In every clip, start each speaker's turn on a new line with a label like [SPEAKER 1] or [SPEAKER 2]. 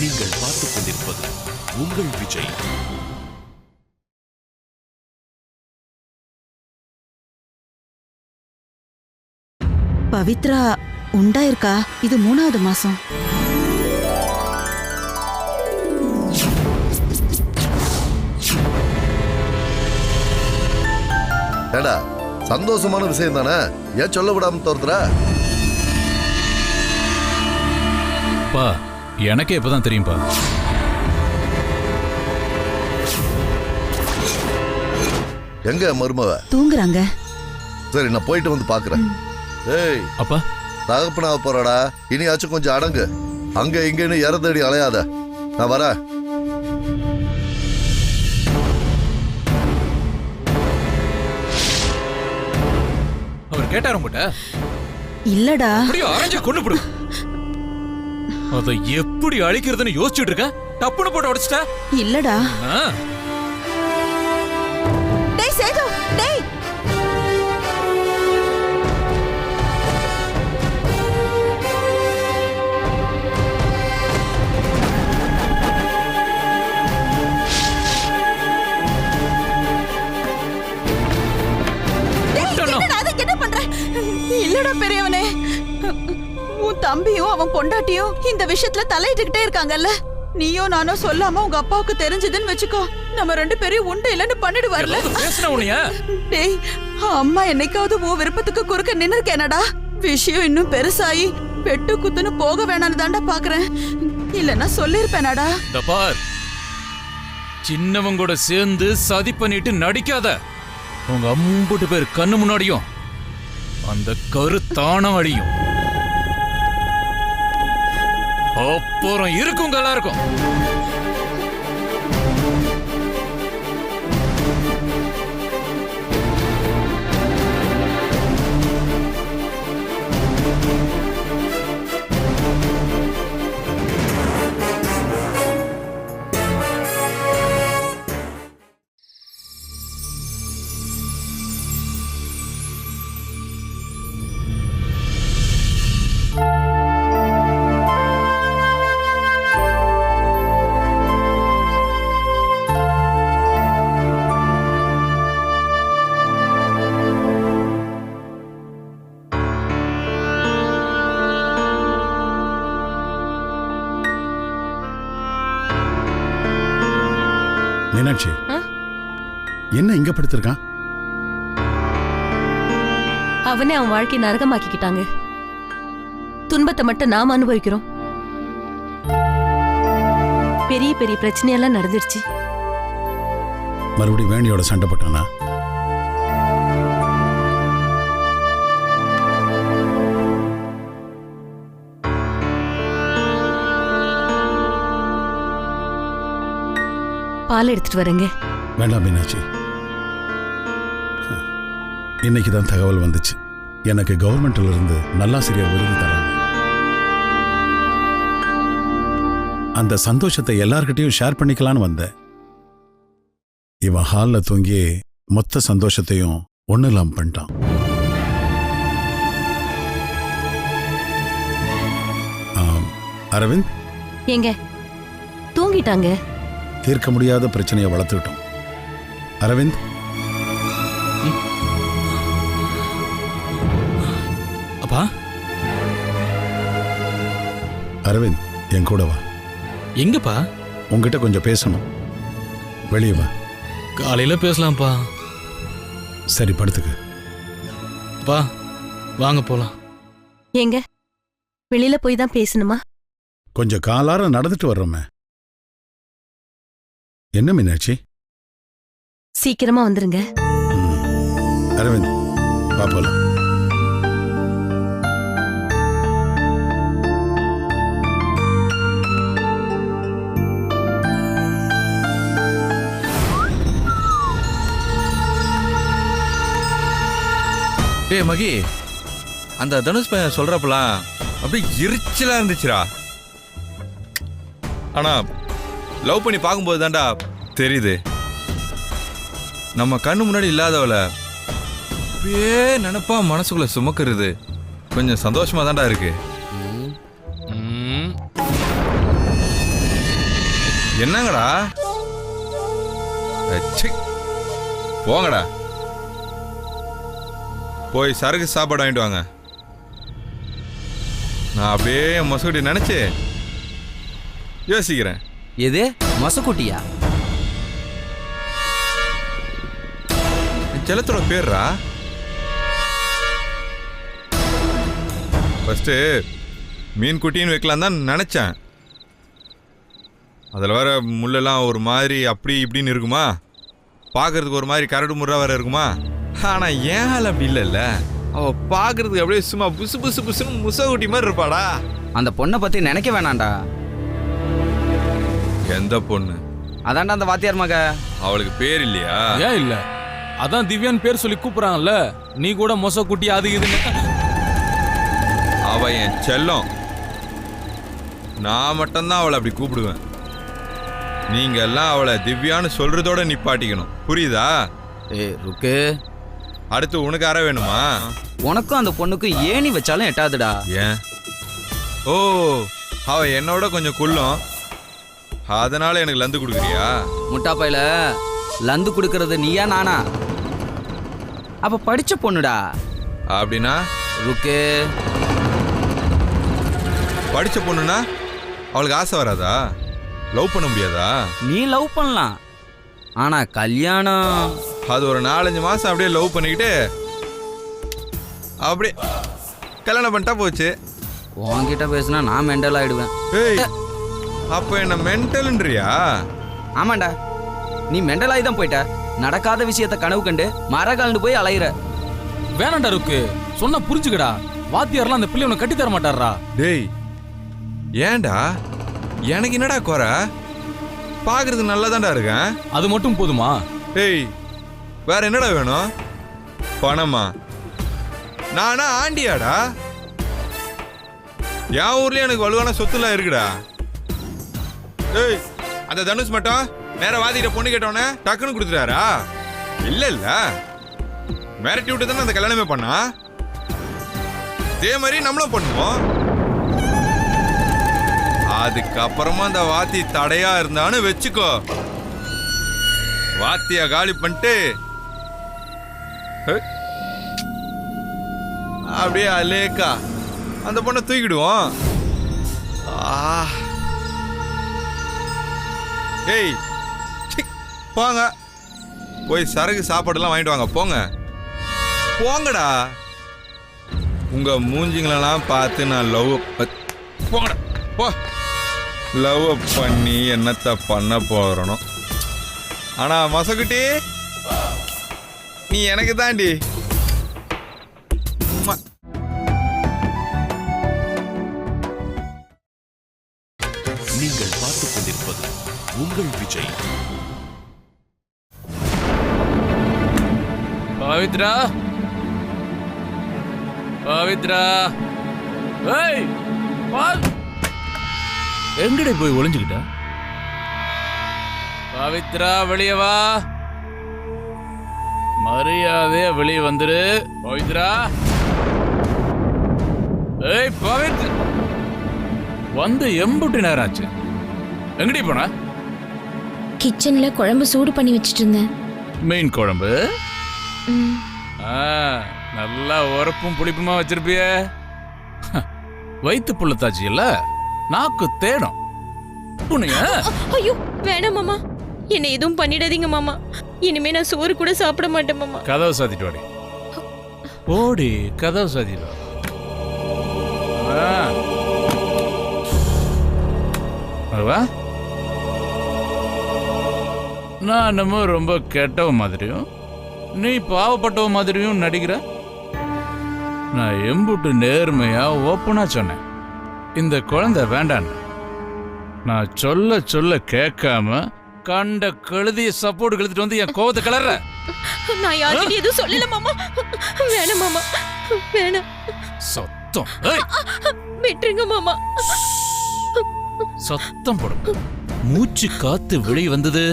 [SPEAKER 1] நீங்கள் பார்த்துக் கொண்டிருப்பது உங்கள் விஜய்.
[SPEAKER 2] பவித்ரா உண்டாயிருக்கா? இது மூணாவது மாசம்.
[SPEAKER 3] ஏடா சந்தோஷமான விஷயம் தானே? ஏன் சொல்ல விடாம தோர்த்துற
[SPEAKER 4] பா எனக்கே இப்பதான் தெரியும்பா.
[SPEAKER 3] எங்க மருமவ?
[SPEAKER 2] தூங்குறாங்க.
[SPEAKER 3] சரி நான் போயிட்டு வந்து பாக்குறேன். ஏய்
[SPEAKER 4] அப்பா.
[SPEAKER 3] தகப்பனாக போறடா. இனியாச்சும் கொஞ்சம் அடங்கு. அங்க இங்கன்னு இறந்தடி அலையாத. நான் வரேன்.
[SPEAKER 4] அவர் கேட்டார் உங்ககிட்ட?
[SPEAKER 2] இல்லடா.
[SPEAKER 4] அப்படியே அரைஞ்சு கொண்டு போடு. அதை எப்படி அழிக்கிறதுன்னு யோசிச்சுட்டு இருக்க? டப்புன்னு போட்டு உடைச்சிட்ட?
[SPEAKER 2] இல்லடா. டேய் சேது டேய். தம்பியும் அவன் பொண்டாட்டியும் இந்த விஷயத்துல தலையிட்டுக்கிட்டே இருக்காங்கல்ல? நீயும் நானும் சொல்லாம உங்க அப்பாவுக்கு தெரிஞ்சதுன்னு வச்சுக்கோ. நம்ம ரெண்டு பேரையும் உண்டு இல்லைன்னு பண்ணிடுவார்ல? டேய் அம்மா என்னைக்காவது உன் விருப்பத்துக்கு குறுக்க நின்னு இருக்கேனடா விஷயம் இன்னும் பெருசாயி வெட்டு குத்துன்னு போக வேணாம்னு தாண்டா பாக்குறேன். இல்லன்னா சொல்லிருப்பேனாடா.
[SPEAKER 4] பார் சின்னவங்க கூட சேர்ந்து சதி பண்ணிட்டு நடிக்காத. உங்க அம்புட்டு பேர் கண்ணு முன்னாடியும் அந்த கரு தானம் அடியும் அப்புறம் இருக்குங்க எல்லாருக்கும்
[SPEAKER 5] என்ன இங்க படுத்திருக்கான்?
[SPEAKER 6] அவனே அவன் வாழ்க்கை நரகமாக்கிக்கிட்டாங்க. துன்பத்தை மட்டும் நாம அனுபவிக்கிறோம். பெரிய பெரிய பிரச்சனையெல்லாம் நடந்துருச்சு.
[SPEAKER 5] மறுபடியும் வேணியோட சண்டை போட்டானா?
[SPEAKER 6] பால் எடுத்துட்டு வரேங்க.
[SPEAKER 5] வேண்டாம் மீனாட்சி. இன்னைக்கு தான் தகவல் வந்துச்சு. எனக்கு கவர்மெண்ட்ல இருந்து நல்லாசிரியர் விருது தராங்க. அந்த சந்தோஷத்தை எல்லார்கிட்டயும் ஷேர் பண்ணிக்கலான்னு வந்தேன். இவன் ஹால்ல தூங்கி மொத்த சந்தோஷத்தையும் ஒண்ணு இல்லாம பண்ணிட்டான் அரவிந்த்?
[SPEAKER 6] ஏங்க தூங்கிட்டாங்க.
[SPEAKER 5] தீர்க்க முடியாத பிரச்சனையை வளர்த்துக்கிட்டோம். அரவிந்த்?
[SPEAKER 4] அப்பா?
[SPEAKER 5] அரவிந்த் என் கூட வா.
[SPEAKER 4] எங்கப்பா?
[SPEAKER 5] உங்ககிட்ட கொஞ்சம் பேசணும். வெளியே வா.
[SPEAKER 4] காலையில பேசலாம்ப்பா.
[SPEAKER 5] சரி படுத்துக்க.
[SPEAKER 4] பா வாங்க போலாம்.
[SPEAKER 6] ஏங்க வெளியில போய் தான் பேசணுமா?
[SPEAKER 5] கொஞ்சம் காலார நடந்துட்டு வர்றோமே. என்ன மீனாட்சி?
[SPEAKER 6] சீக்கிரமா வந்துருங்க.
[SPEAKER 5] அரவிந்த் வா போலாம்
[SPEAKER 7] டேய் மகி அந்த தனுஷ் பையன் சொல்றப்பலாம் அப்படியே எரிச்சலாக இருந்துச்சுடா. ஆனால் லவ் பண்ணி பார்க்கும்போது தான்டா தெரியுது. நம்ம கண்ணு முன்னாடி இல்லாதவளை அப்படியே நினப்பா மனசுக்குள்ள சுமக்கிறது கொஞ்சம் சந்தோஷமாக தான்டா இருக்கு. என்னங்கடா? போங்கடா. போய் சரக்கு சாப்பாடு வாங்கிட்டு வாங்க. நான் அப்படியே மொசகுட்டி நினைச்சு யோசிக்கிறேன்.
[SPEAKER 8] எது? மொசக்குட்டியா?
[SPEAKER 7] செல்லத்தோட பேர்ரா? ஃபர்ஸ்ட் மீன் குட்டின்னு வைக்கலாம் தான் நினச்சேன். அதில் வர முள்ளெல்லாம் ஒரு மாதிரி அப்படி இப்படின்னு இருக்குமா? பார்க்கறதுக்கு ஒரு மாதிரி கரடு முறை வேற இருக்குமா? ஆனால் ஏன் ஆள் அப்படி இல்லைல்ல. அவ பார்க்கறதுக்கு அப்படியே சும்மா புசு புசு புசுன்னு முசகுட்டி மாதிரி இருப்பாடா.
[SPEAKER 8] அந்த பொண்ணை பத்தி நினைக்க வேணாம்டா.
[SPEAKER 7] எந்த பொண்ணு?
[SPEAKER 8] அதான்டா அந்த வாத்தியார் மக.
[SPEAKER 7] அவளுக்கு பேர் இல்லையா?
[SPEAKER 4] ஏன் இல்ல? அதான் திவ்யான்னு பேர் சொல்லி கூப்பிடுறாங்கல்ல நீ கூட மொச குட்டி அது இதுன்னு.
[SPEAKER 7] அவ என் செல்லம். நான் மட்டும்தான் அவளை அப்படி கூப்பிடுவேன். நீங்க எல்லாம் அவளை திவ்யான்னு சொல்றதோட நிப்பாட்டிக்கணும். புரியுதா?
[SPEAKER 8] ஏ ருக்கு.
[SPEAKER 7] அடுத்து உனக்கு அற வேணுமா?
[SPEAKER 8] உனக்கும் அந்த பொண்ணுக்கும் ஏணி வச்சாலும் எட்டாதுடா.
[SPEAKER 7] ஏன்? ஓ அவ என்னோட கொஞ்சம் குள்ளும். அதனால எனக்கு லந்து கொடுக்குறியா?
[SPEAKER 8] முட்டா பையில லந்து கொடுக்கறது நீயா நானா? அப்ப படிச்ச பொண்ணுடா.
[SPEAKER 7] அப்படின்னா?
[SPEAKER 8] ருக்கு.
[SPEAKER 7] படிச்ச பொண்ணுனா? அவளுக்கு ஆசை வராதா? லவ் பண்ண முடியாதா?
[SPEAKER 8] நீ லவ் பண்ணலாம். ஆனா கல்யாணம்.
[SPEAKER 7] அது ஒரு நாலஞ்சு மாசம் அப்படியே லவ் பண்ணிக்கிட்டு அப்படியே கல்யாணம் பண்ணிட்டா போச்சு.
[SPEAKER 8] உன்கிட்ட பேசினா நான் மெண்டல் ஆயிடுவேன்.
[SPEAKER 7] ஏய் அப்ப என்ன மென்டல்ன்றியா
[SPEAKER 8] ஆமாண்டா. நீ மெண்டல் ஆகி தான் போயிட்ட. நடக்காத விஷயத்த கனவு கண்டு மரகால்னு போய் அலையிற.
[SPEAKER 4] வேணாண்டா இருக்கு சொன்னா புரிஞ்சுக்கடா. வாத்தியார்லாம் அந்த பிள்ளை உனக்கு கட்டி தர மாட்டாரா
[SPEAKER 7] டேய் ஏன்டா? எனக்கு என்னடா குறை? பார்க்கறதுக்கு நல்லா இருக்கேன்.
[SPEAKER 4] அது மட்டும் போதுமா?
[SPEAKER 7] டேய் வேற என்னடா வேணும்? பணமா? நானா ஆண்டியாடா? என் ஊர்லயே எனக்கு வலுவான சொத்துலாம் இருக்குடா. ஏய் அந்த தனுஷ் மட்டும் நேரா வாதிக்கிட்ட பொண்ணு கேட்டோன்னே டக்குன்னு கொடுத்துட்டாரா? இல்ல இல்ல. மிரட்டி விட்டு தானே அந்த கல்யாணமே பண்ணா? இதே மாதிரி நம்மளும் பண்ணுவோம். அதுக்கப்புறமா அந்த வாத்தி தடையா இருந்தான்னு வச்சுக்கோ. வாத்திய காலி பண்ணிட்டு அப்படியே அலேக்கா. அந்த பொண்ணை தூக்கிடுவோம். ஏய் போங்க. போய் சரகு சாப்பாடுலாம் வாங்கிட்டு வாங்க போங்க. போங்கடா. உங்க மூஞ்சிங்களெல்லாம் பார்த்து நான் லவ் போங்கடா போ. லவ் பண்ணி என்னத்த பண்ண போறணும் ஆனா மசக்குட்டி. நீ எனக்கு தாண்டி.
[SPEAKER 1] நீங்கள் பார்த்துக் கொண்டிருப்பது உங்கள் விஜய்.
[SPEAKER 4] பவித்ரா? பவித்ரா? ஏய் எங்கடி போய் ஒளிஞ்சுக்கிட்ட? பவித்ரா வெளியே வா. மரியாதையா வெளியே வந்துரு பவித்ரா ஏய் பவித்ரா வந்து எம்புட்டு நேரம் ஆச்சு எங்கடி போன?
[SPEAKER 9] கிச்சன்ல குழம்பு சூடு பண்ணி வச்சிட்டு இருந்தேன்
[SPEAKER 4] மீன் குழம்பு. ஆ, நல்லா உரப்பும் புளிப்புமா வச்சிருப்பிய. வயிற்று புள்ளத்தாச்சு இல்ல நாக்கு தேடும். புனிய
[SPEAKER 10] ஐயோ வேணாம் மாமா. என்னை எதுவும் பண்ணிடாதீங்க மாமா. இனிமே நான் சோறு கூட சாப்பிட மாட்டேன் மாமா.
[SPEAKER 4] கதவை சாத்திட்டு வாடி. ஓடி கதவை சாத்திட்டு வா. நான் என்னமோ ரொம்ப கெட்டவ மாதிரியும் நீ பாவப்பட்டவ மாதிரியும் நடிக்கிற? நான் எம்புட்டு நேர்மையா ஓப்பனா சொன்னேன். இந்த குழந்தை வேண்டான்னு. நான் சொல்ல சொல்ல கேட்காம கண்ட கழுதிய சப்போர்ட் கழுதிட்டு வந்து என் கோவத்தை கிளற
[SPEAKER 10] நான் யார்கிட்டயும் எதுவும் சொல்லல மாமா. வேணாம் மாமா. வேணாம்.
[SPEAKER 4] சத்தம்.
[SPEAKER 10] விட்டுருங்க மாமா.
[SPEAKER 4] சத்தம் போடும் மூச்சு காத்து வெளியே வந்தது.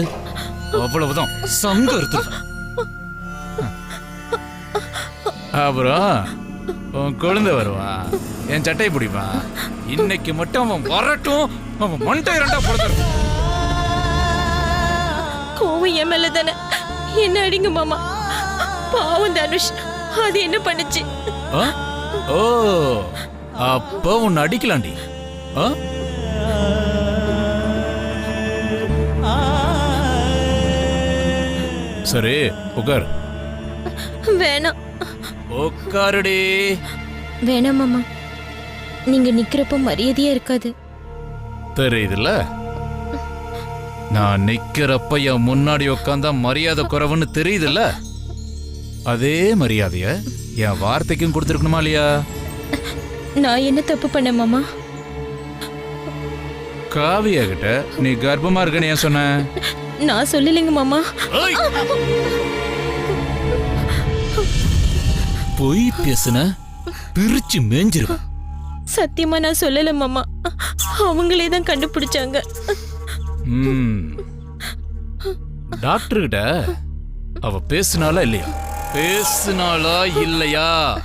[SPEAKER 4] அவ்வளவுதான். சங்க இருக்குது அப்புறம் உன் குழந்தை வருவான் என் சட்டை பிடிப்பான் இன்னைக்கு மட்டும் அவன் வரட்டும். அவன் மண்டை இரண்டா போடுறது
[SPEAKER 10] கோவம் என் மேல தானே? என்ன அடிங்க மாமா? பாவம் தனுஷ் அது என்ன பண்ணுச்சு?
[SPEAKER 4] ஓ அப்போ உன்னை அடிக்கலாண்டி. ஆ? சரி உட்கார்
[SPEAKER 10] வேணாம்.
[SPEAKER 4] உட்காருடி
[SPEAKER 9] வேணாம் மாமா. நீங்க நிக்கிறப்போ மரியாதையா இருக்காது.
[SPEAKER 4] தெரியுதுல்ல? நான் நிக்கிறப்ப என் முன்னாடி உட்காந்தா மரியாதை குறைவுன்னு தெரியுதுல்ல? அதே மரியாதைய என் வார்த்தைக்கும் கொடுத்துருக்கணுமா இல்லையா?
[SPEAKER 10] நான் என்ன தப்பு பண்ணேன் மாமா?
[SPEAKER 4] காவியா கிட்ட நீ கர்ப்பமா இருக்கன்னு ஏன் சொன்ன?
[SPEAKER 10] நான் சொல்லலைங்க மாமா.
[SPEAKER 4] ஏய்! பொய் பேசுன பிரிச்சு மேஞ்சிருவேன்
[SPEAKER 10] சத்தியமா நான் சொல்லல மாமா. அவங்களே தான் கண்டுபிடிச்சாங்க.
[SPEAKER 4] ம். டாக்டர் கிட்ட அவ பேசுனாலா இல்லையா? பேசுனாளா இல்லையா!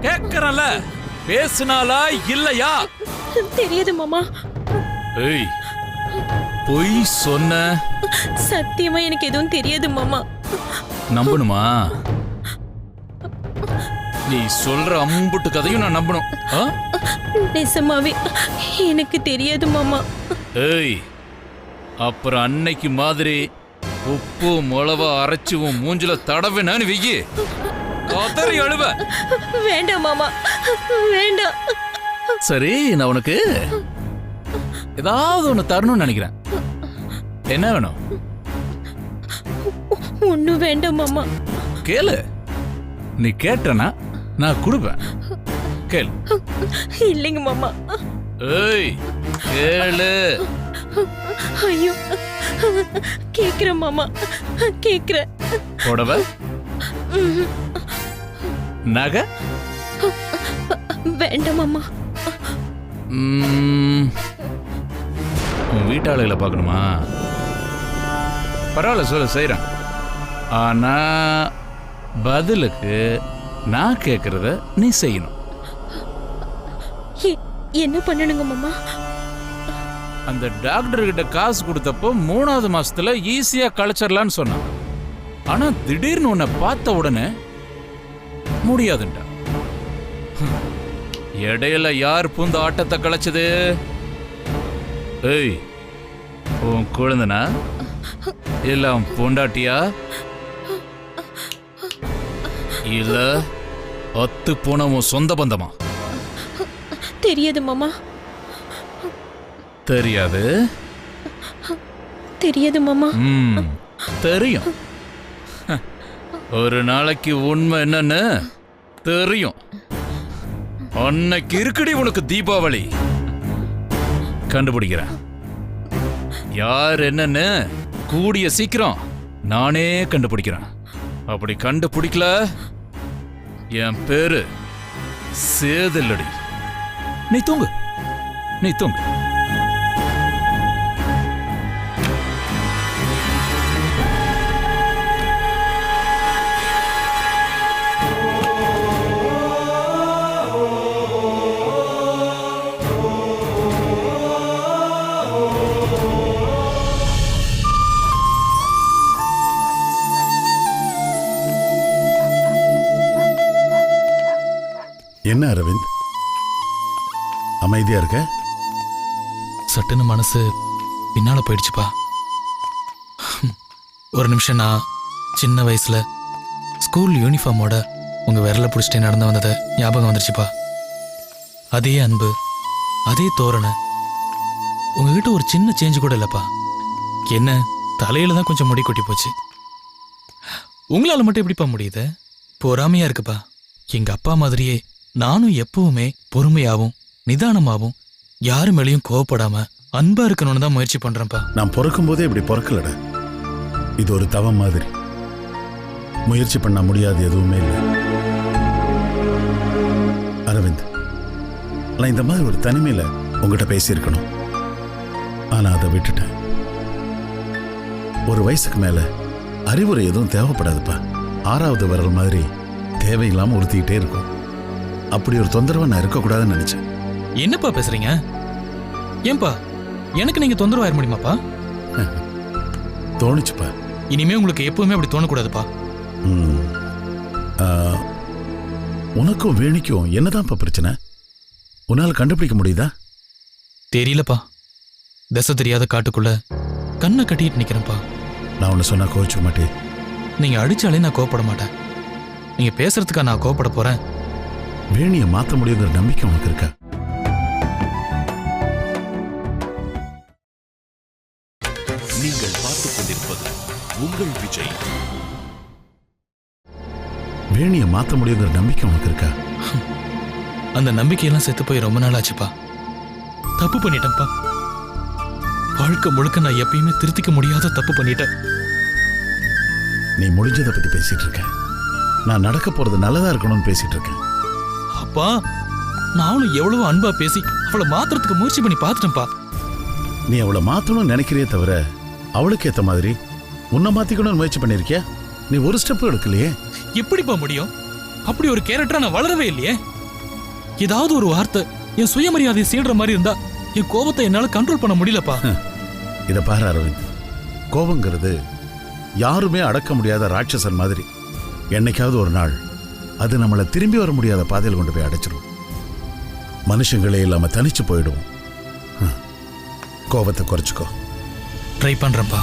[SPEAKER 4] கேக்குறல. பேசுனாளா இல்லையா?
[SPEAKER 10] தெரியாது மாமா.
[SPEAKER 4] ஏய் பொய் சொன்ன.
[SPEAKER 10] சத்தியமா எனக்கு எதுவும் தெரியாது மாமா.
[SPEAKER 4] நம்பணுமா? நீ சொல்ற அம்புட்டு கதையும் நான் நம்பணும். ஆ?
[SPEAKER 10] நிஜமாவே எனக்கு தெரியாது மாமா.
[SPEAKER 4] ஏய் அப்புறம் அன்னைக்கு மாதிரி உப்பு மிளவா அரைச்சு உன் மூஞ்சில தடவினான்னு வெய்யி. கதறி அழுவ.
[SPEAKER 10] வேண்டாம் மாமா. வேண்டாம்.
[SPEAKER 4] சரி நான் உனக்கு ஏதாவது ஒண்ணு தரணும்னு நினைக்கிறேன். என்ன வேணும்?
[SPEAKER 10] ஒன்னும் வேண்டாம் மாமா.
[SPEAKER 4] கேளு. நீ கேட்டனா நான் கொடுப்பேன். கேளு
[SPEAKER 10] இல்லைங்க மாமா.
[SPEAKER 4] ஏய் கேளு.
[SPEAKER 10] ஐயோ கேக்குறேன் மாமா. கேக்குறேன்.
[SPEAKER 4] புடவை? நகை?
[SPEAKER 10] வேண்டாம் மாமா.
[SPEAKER 4] உன் வீட்டாளுகளை பார்க்கணுமா? பரவாயில்ல சொல்லு செய்கிறேன் ஆனா பதிலுக்கு நான் கேட்கறத நீ செய்யணும்.
[SPEAKER 10] என்ன பண்ணணுங்க மாமா?
[SPEAKER 4] அந்த டாக்டர் கிட்ட காசு கொடுத்தப்போ மூணாவது மாசத்துல ஈஸியா கழிச்சிடலான்னு சொன்னான். ஆனா திடீர்னு உன்னை பார்த்த உடனே முடியாதுண்டா இடையில யார் பூந்த ஆட்டத்தை களைச்சது ஏய் உன் குழந்தனா? இல்ல பொண்டாட்டியா? இல்ல அத்து போன உன் சொந்த பந்தமா?
[SPEAKER 10] தெரியாது மாமா.
[SPEAKER 4] தெரியாது?
[SPEAKER 10] தெரியாது மாமா.
[SPEAKER 4] தெரியும். ஒரு நாளைக்கு உண்மை என்னன்னு தெரியும். அன்னைக்கு இருக்குடி உனக்கு தீபாவளி. கண்டுபிடிக்கிறேன். யார் என்னன்னு கூடிய சீக்கிரம் நானே கண்டுபிடிக்கிறேன். அப்படி கண்டுபிடிக்கல? என் பேரு சேதில்லடி நீ தூங்கு. நீ தூங்கு.
[SPEAKER 5] என்ன அரவிந்த்? அமைதியா இருக்க?
[SPEAKER 11] சட்டுன்னு மனசு பின்னால போயிடுச்சுப்பா. ஒரு நிமிஷம் நான் சின்ன வயசுல ஸ்கூல் யூனிஃபார்மோட உங்க விரல பிடிச்சிட்டே நடந்து வந்ததை ஞாபகம் வந்துருச்சுப்பா. அதே அன்பு அதே தோரணை. உங்ககிட்ட ஒரு சின்ன சேஞ்ச் கூட இல்லைப்பா. என்ன தலையில தான் கொஞ்சம் முடி கொட்டி போச்சு. உங்களால மட்டும் எப்படிப்பா முடியுது? பொறாமையா இருக்குப்பா. எங்க அப்பா மாதிரியே நானும் எப்பவுமே பொறுமையாவும் நிதானமாவும் யாரு மேலேயும் கோவப்படாம அன்பா இருக்கணும்னு தான் முயற்சி பண்றேன்ப்பா.
[SPEAKER 5] நான் பிறக்கும் போதே இப்படி பிறக்கலடா. இது ஒரு தவம் மாதிரி. முயற்சி பண்ண முடியாது எதுவுமே இல்லை. அரவிந்த் நான் இந்த மாதிரி ஒரு தனிமையில உங்ககிட்ட பேசியிருக்கணும். ஆனா அதை விட்டுட்டேன். ஒரு வயசுக்கு மேல அறிவுரை எதுவும் தேவைப்படாதுப்பா. ஆறாவது வரல் மாதிரி தேவையில்லாமல் உறுத்திக்கிட்டே இருக்கும். அப்படி ஒரு தொந்தரவை நான் இருக்கக்கூடாதுன்னு நினைச்சேன்.
[SPEAKER 11] என்னப்பா பேசுறீங்க? ஏன்பா எனக்கு நீங்க தொந்தரவு ஆயிட முடியுமாப்பா?
[SPEAKER 5] தோணுச்சுப்பா.
[SPEAKER 11] இனிமே உங்களுக்கு எப்பவுமே அப்படி தோணக்கூடாதுப்பா.
[SPEAKER 5] உனக்கும் வேணிக்கும் என்னதான்ப்பா பிரச்சனை? உன்னால கண்டுபிடிக்க முடியுதா?
[SPEAKER 11] தெரியலப்பா. திசை தெரியாத காட்டுக்குள்ள கண்ணை கட்டிட்டு நிக்கிறேன்ப்பா.
[SPEAKER 5] நான் ஒன்று சொன்னா கோவிச்சுக்க மாட்டேன்.
[SPEAKER 11] நீங்க அடிச்சாலே நான் கோவப்பட மாட்டேன். நீங்க பேசுறதுக்கா நான் கோவப்பட போறேன்.
[SPEAKER 5] வேணியை மாத்த முடியுங்கிற நம்பிக்கை உனக்கு இருக்கா?
[SPEAKER 1] உங்கள் விஜய்.
[SPEAKER 5] வேணியை மாத்த முடியுங்கிற நம்பிக்கை உனக்கு இருக்கா?
[SPEAKER 11] அந்த நம்பிக்கையெல்லாம் செத்து போய் ரொம்ப நாள் ஆச்சுப்பா தப்பு பண்ணிட்டேன்ப்பா. வாழ்க்கை முழுக்க நான் எப்பயுமே திருத்திக்க முடியாத தப்பு பண்ணிட்டேன்.
[SPEAKER 5] நீ முடிஞ்சதை பத்தி பேசிட்டு இருக்க. நான் நடக்க போறது நல்லதா இருக்கணும்னு பேசிட்டு இருக்கேன்.
[SPEAKER 11] அப்பா நானும் எவ்வளவு அன்பா பேசி அவளை மாத்துறதுக்கு முயற்சி பண்ணி பார்த்துட்டேன்ப்பா.
[SPEAKER 5] நீ அவளை மாத்தணும்னு நினைக்கிறியே தவிர அவளுக்கு ஏத்த மாதிரி உன்னை மாத்திக்கணும்னு முயற்சி பண்ணிருக்கியா? நீ ஒரு ஸ்டெப் எடுக்கலையே.
[SPEAKER 11] எப்படிப்பா முடியும்? அப்படி ஒரு கேரக்டரா நான் வளரவே இல்லையே. ஏதாவது ஒரு வார்த்தை என் சுயமரியாதையை சீடுற மாதிரி இருந்தா என் கோபத்தை என்னால கண்ட்ரோல் பண்ண முடியலப்பா.
[SPEAKER 5] இத பாரு அரவிந்த். கோபங்கிறது யாருமே அடக்க முடியாத ராட்சசன் மாதிரி. என்னைக்காவது ஒரு நாள் அது நம்மளை திரும்பி வர முடியாத பாதையில் கொண்டு போய் அடைச்சிடும் மனுஷங்களே இல்லாம தனிச்சு போயிடுவோம். கோபத்தை குறைச்சிக்கோ.
[SPEAKER 11] ட்ரை பண்றேன்ப்பா.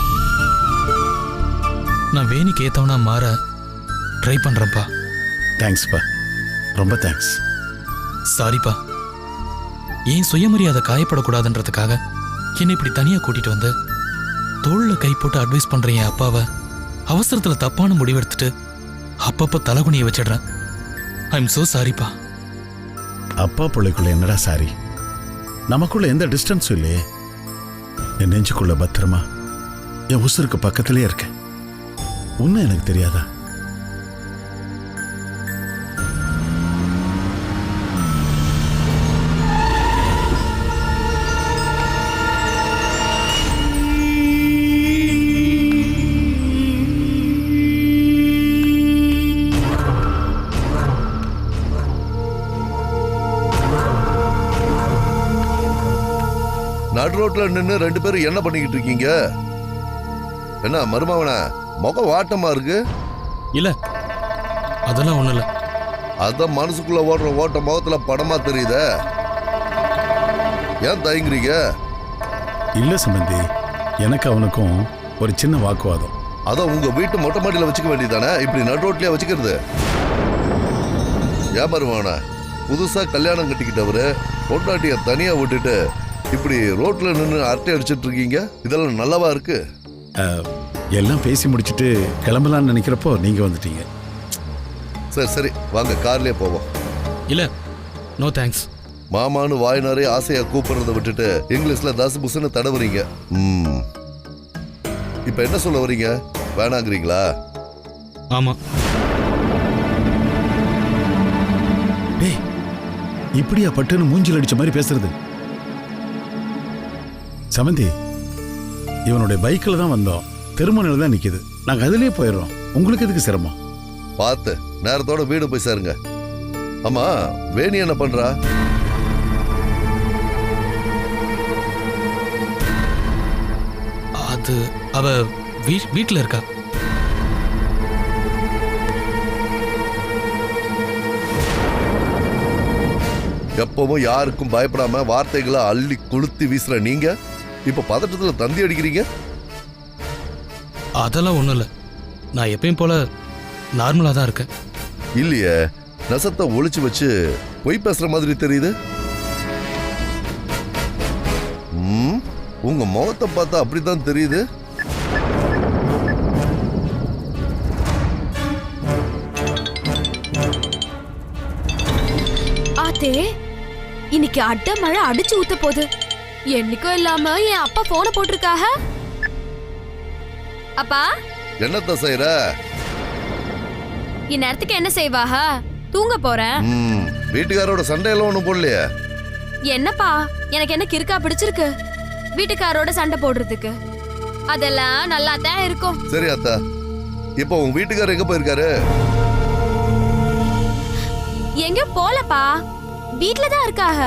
[SPEAKER 11] நான் வேணிக்கு ஏத்தவனா மாற ட்ரை பண்றேன்ப்பா.
[SPEAKER 5] தேங்க்ஸ்ப்பா ரொம்ப தேங்க்ஸ்
[SPEAKER 11] சாரிப்பா ஏன் சுயமரியாதை காயப்படக்கூடாதுன்றதுக்காக என்னை இப்படி தனியா கூட்டிட்டு வந்து தோள்ல கை போட்டு அட்வைஸ் பண்ற என் அப்பாவை அவசரத்துல தப்பான முடிவெடுத்துட்டு அப்பப்ப தலகுனிய வச்சிடுறேன். ஐ எம் சோ சாரிப்பா
[SPEAKER 5] அப்பா பிள்ளைக்குள்ள என்னடா சாரி நமக்குள்ள எந்த டிஸ்டன்ஸும் இல்லையே. என் நெஞ்சுக்குள்ள பத்திரமா? என் உசுருக்கு பக்கத்திலே இருக்க உன்னை எனக்கு தெரியாதா?
[SPEAKER 3] நடு ரோட்ல நின்று ரெண்டு பேரும் என்ன பண்ணிக்கிட்டு இருக்கீங்க? என்ன மருமவன? முகம் வாட்டமா இருக்கு?
[SPEAKER 11] இல்ல. அதெல்லாம் ஒண்ணு இல்ல
[SPEAKER 3] அதான் மனசுக்குள்ள ஓடுற ஓட்ட முகத்துல படமா தெரியுதே. ஏன் தயங்குறீங்க?
[SPEAKER 5] இல்ல சம்பந்தி எனக்கு அவனுக்கும் ஒரு சின்ன வாக்குவாதம்.
[SPEAKER 3] அதான் உங்க வீட்டு மொட்டை மாடியில வச்சுக்க வேண்டியதானே இப்படி நடு ரோட்லயே வச்சுக்கிறது. ஏன் மருமவன புதுசா கல்யாணம் கட்டிக்கிட்டவரு பொண்டாட்டிய தனியா விட்டுட்டு இப்படி ரோட்ல நின்று அரட்டை அடிச்சிட்டு இருக்கீங்க? இதெல்லாம் நல்லவா இருக்கு?
[SPEAKER 5] அஹ், எல்லாம் பேசி முடிச்சிட்டு கிளம்பலாம்னு நினைக்கிறப்போ நீங்க வந்துட்டீங்க.
[SPEAKER 3] சரி சரி. வாங்க கார்லயே போவோம்.
[SPEAKER 11] இல்ல நோ தேங்க்ஸ்
[SPEAKER 3] மாமான்னு வாய் நிறைய ஆசையா கூப்பிடுறத விட்டுட்டு இங்கிலீஷ்ல தசு புசுன்னு தடவுறீங்க. ம். இப்ப என்ன சொல்ல வரீங்க? வேணாங்கிறீங்களா?
[SPEAKER 11] ஆமா.
[SPEAKER 5] டேய் இப்படியா பட்டுன்னு மூஞ்சில் அடிச்ச மாதிரி பேசுறது? சமந்தி இவனுடைய பைக்கில் தான் வந்தோம். திருமணில் தான் நிக்குது. நாங்க அதுலயே போயிடுறோம். உங்களுக்கு எதுக்கு சிரமம்?
[SPEAKER 3] பார்த்து நேரத்தோட வீடு போய் சேருங்க. ஆமா வேணி என்ன பண்றா?
[SPEAKER 11] அது அவ வீ- வீட்ல இருக்கா?
[SPEAKER 3] எப்பவும் யாருக்கும் பயப்படாம வார்த்தைகளை அள்ளி கொளுத்தி வீசுற நீங்க? இப்ப பதட்டத்துல தந்தி அடிக்கிறீங்க?
[SPEAKER 11] அதெல்லாம் ஒண்ணும் இல்ல. நான் எப்பயும் போல நார்மலா தான் இருக்கேன்.
[SPEAKER 3] இல்லையே நெசத்தை ஒளிச்சு வச்சு பொய் பேசுற மாதிரி தெரியுது. உங்க முகத்தை பார்த்தா அப்படித்தான் தெரியுது.
[SPEAKER 9] ஆத்தே இன்னைக்கு அட்ட மழை அடிச்சு ஊத்த போகுது. என்னைக்கும் இல்லாம என் அப்பா போன போட்டிருக்காக? அப்பா?
[SPEAKER 3] என்னத்த செய்யற
[SPEAKER 9] இந்நேரத்துக்கு என்ன செய்வாக? தூங்க போறேன்
[SPEAKER 3] வீட்டுக்காரோட சண்டையெல்லாம் ஒண்ணும் போடலையே.
[SPEAKER 9] என்னப்பா? எனக்கு என்ன கிறுக்கா பிடிச்சிருக்கு? வீட்டுக்காரோட சண்டை போடுறதுக்கு. அதெல்லாம் நல்லா தான் இருக்கும்.
[SPEAKER 3] சரி அத்தா. இப்போ உங்க வீட்டுக்காரர் எங்க போயிருக்காரு?
[SPEAKER 9] எங்க போலப்பா. வீட்ல தான் இருக்காக.